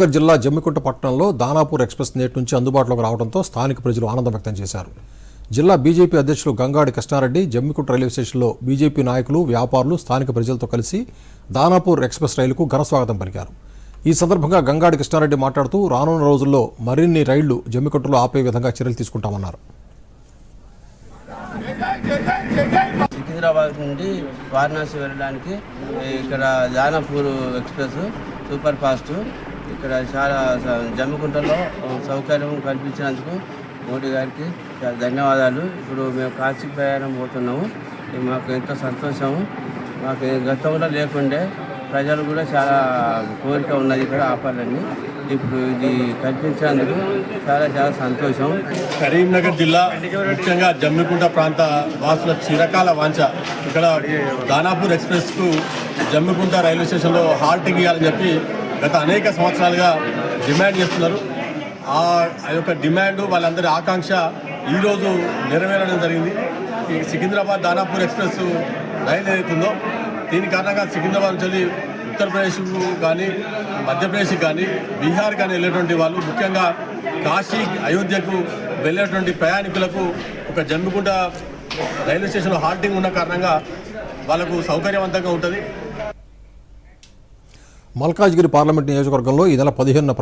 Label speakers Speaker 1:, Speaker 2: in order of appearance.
Speaker 1: కరీంనగర్ జిల్లా జమ్మికుంట పట్టణంలో దానాపూర్ ఎక్స్ప్రెస్ నేటి నుంచి అందుబాటులోకి రావడంతో స్థానిక ప్రజలు ఆనందం వ్యక్తం చేశారు. జిల్లా బీజేపీ అధ్యక్షులు గంగాడి కృష్ణారెడ్డి జమ్మికుంట రైల్వే స్టేషన్లో బీజేపీ నాయకులు వ్యాపారులు స్థానిక ప్రజలతో కలిసి దానాపూర్ ఎక్స్ప్రెస్ రైలుకు ఘనస్వాగతం పలికారు. ఈ సందర్భంగా గంగాడి కృష్ణారెడ్డి మాట్లాడుతూ రానున్న రోజుల్లో మరిన్ని రైళ్ళు జమ్మికుంటలో ఆపే విధంగా చర్యలు తీసుకుంటామన్నారు.
Speaker 2: సికింద్రాబాద్ నుండి వారణాసి వెళ్ళడానికి ఇక్కడ జానపూర్ ఎక్స్ప్రెస్ సూపర్ ఫాస్ట్ ఇక్కడ చాలా జమ్మికుంటలో సౌకర్యం కల్పించినందుకు మోడీ గారికి చాలా ధన్యవాదాలు. ఇప్పుడు మేము కాశీ ప్రయాణం పోతున్నాము. ఇది మాకు ఎంతో సంతోషము మాకు గతంలో లేకుండే ప్రజలు కూడా చాలా కోరిక ఉన్నది ఇక్కడ ఆపాలని ఇప్పుడు ఇది కల్పించినందుకు చాలా చాలా సంతోషం.
Speaker 3: కరీంనగర్ జిల్లా ముఖ్యంగా జమ్మికుంట ప్రాంత వాసుల చిరకాల వాంఛ. ఇక్కడ దానాపూర్ ఎక్స్ప్రెస్కు జమ్మికుంట రైల్వే స్టేషన్లో హాల్టింగ్ ఇవ్వాలని చెప్పి గత అనేక సంవత్సరాలుగా డిమాండ్ చేస్తున్నారు. ఆ ఆ యొక్క డిమాండ్ వాళ్ళందరి ఆకాంక్ష ఈరోజు నెరవేరడం జరిగింది. ఈ సికింద్రాబాద్ దానాపూర్ ఎక్స్ప్రెస్ రైలు ఏదైతుందో దీని కారణంగా సికింద్రాబాద్ నుంచి ఉత్తరప్రదేశ్కు కానీ మధ్యప్రదేశ్కి కానీ బీహార్ కానీ వెళ్ళేటువంటి వాళ్ళు ముఖ్యంగా కాశీ అయోధ్యకు వెళ్ళేటువంటి ప్రయాణికులకు ఒక జమ్మికుంట రైల్వే స్టేషన్లో హాల్టింగ్ ఉన్న కారణంగా వాళ్ళకు సౌకర్యవంతంగా ఉంటుంది.
Speaker 1: మల్కాజ్గిరి పార్లమెంట్ నియోజకవర్గంలో ఈ నెల పదిహేనున